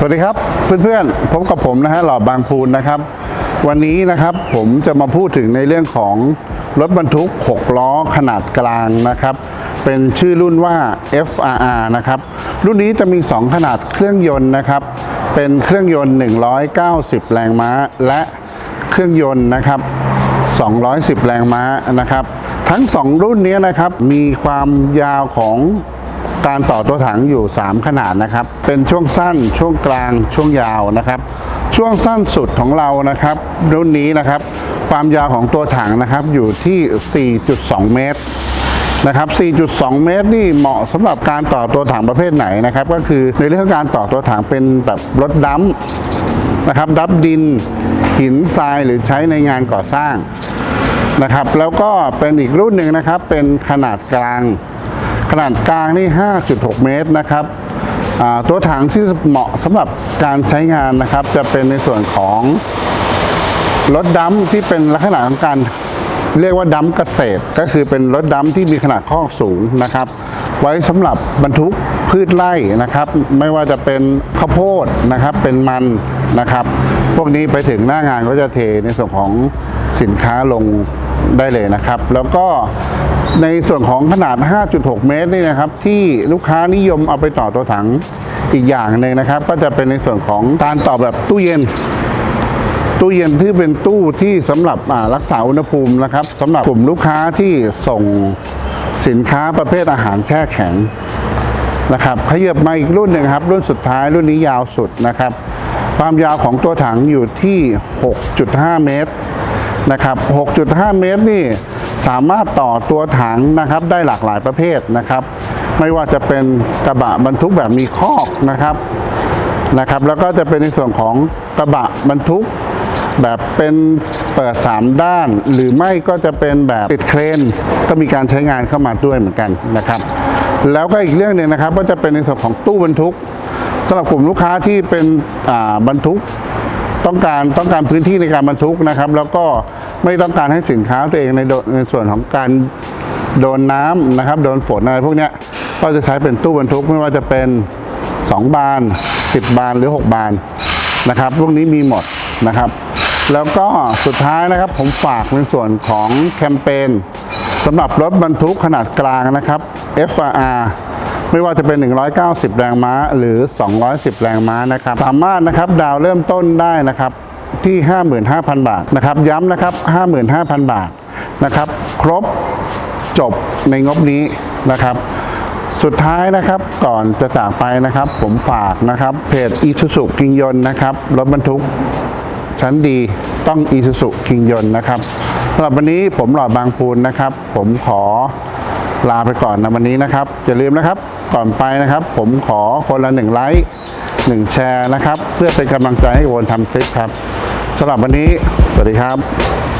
สวัสดีครับเพื่อนๆพบกับผมนะฮะหล่อบางพูนนะครับ วันนี้นะครับผมจะมาพูดถึงในเรื่องของรถบรรทุก 6 ล้อขนาดกลางนะครับ เป็นชื่อรุ่นว่า FRR นะครับ รุ่นนี้จะมี 2 ขนาดเครื่องยนต์นะครับ เป็นเครื่องยนต์ 190 แรงม้า และเครื่องยนต์นะครับ 210 แรงม้านะครับ ทั้ง 2 รุ่นนี้นะครับมีความยาวของ การต่อตัวถังอยู่ 3 ขนาดนะครับ เป็นช่วงสั้นช่วงกลางช่วงยาวนะครับ ช่วงสั้นสุดของเรานะครับ รุ่นนี้นะครับ ความยาวของตัวถังนะครับอยู่ที่ 4.2 เมตรนะครับ 4.2 เมตรนี่เหมาะสำหรับการต่อตัวถังประเภทไหนนะครับ ก็คือในเรื่องการต่อตัวถังเป็นแบบรถดัมนะครับดับดินหินทรายหรือใช้ในงานก่อสร้างนะครับ แล้วก็เป็นอีกรุ่นหนึ่งนะครับเป็นขนาดกลาง ขนาดกลางนี่ 5.6 เมตรนะครับตัวถังที่เหมาะสำหรับการใช้งานนะครับ จะเป็นในส่วนของรถดัมที่เป็นลักษณะของการเรียกว่าดัมเกษตร ก็คือเป็นรถดัมที่มีขนาดคอสูงนะครับ ไว้สำหรับบรรทุกพืชไร่นะครับ ไม่ว่าจะเป็นข้าวโพดนะครับ เป็นมันนะครับ พวกนี้ไปถึงหน้างานก็จะเทในส่วนของสินค้าลง ได้เลยนะครับ แล้วก็ในส่วนของขนาด 5.6 เมตรนี่นะครับ ที่ลูกค้านิยมเอาไปต่อตัวถังอีกอย่างหนึ่งนะครับ ก็จะเป็นในส่วนของการต่อแบบตู้เย็น ตู้เย็นที่เป็นตู้ที่สำหรับรักษาอุณหภูมินะครับสำหรับกลุ่มลูกค้าที่ส่งสินค้าประเภทอาหารแช่แข็งนะครับขยับมาอีกรุ่นหนึ่งครับ รุ่นสุดท้ายรุ่นนี้ยาวสุดนะครับ ความยาวของตัวถังอยู่ที่ 6.5 เมตร นะครับ 6.5 เมตรนี่สามารถต่อตัวถังนะครับได้หลากหลายประเภทนะครับ ไม่ว่าจะเป็นกระบะบรรทุกแบบมีคอกนะครับนะครับ แล้วก็จะเป็นในส่วนของกระบะบรรทุกแบบเป็นเปิด 3 ด้าน หรือไม่ก็จะเป็นแบบติดเครนก็มีการใช้งานเข้ามาด้วยเหมือนกันนะครับ แล้วก็อีกเรื่องหนึ่งนะครับ ก็จะเป็นในส่วนของตู้บรรทุกสำหรับกลุ่มลูกค้าที่เป็นอ่าบรรทุก ต้องการต้องการพื้นที่ในการบรรทุกนะครับ แล้วก็ไม่ต้องการให้สินค้าตัวเองในในส่วนของการโดนน้ำนะครับ โดนฝนอะไรพวกนี้ก็จะใช้เป็นตู้บรรทุกไม่ว่าจะเป็น 2 บาน 10 บานหรือ 6 บานนะครับพวกนี้มีหมดนะครับ แล้วก็สุดท้ายนะครับผมฝากในส่วนของแคมเปญสำหรับรถบรรทุกขนาดกลางนะครับ FRR ไม่ว่าจะเป็น 190 แรงม้าหรือ 210 แรงม้านะครับ สามารถนะครับดาวเริ่มต้นได้นะครับที่ 55,000 บาทนะครับ ย้ำนะครับ 55,000 บาทนะครับ ครบจบในงบนี้นะครับ สุดท้ายนะครับก่อนจะจากไปนะครับ ผมฝากนะครับเพจอีซูซุกิงยนนะครับรถบรรทุกชั้นดีต้องอีซูซุคิงยนนะครับสำหรับวันนี้ผมหลอดบางพูนนะครับ ผมขอ ลาไปก่อนนะวันนี้นะครับ อย่าลืมนะครับก่อนไปนะครับ ผมขอคนละหนึ่งไลค์หนึ่งแชร์นะครับ เพื่อเป็นกำลังใจให้กับคนทำคลิปครับสำหรับวันนี้ สวัสดีครับ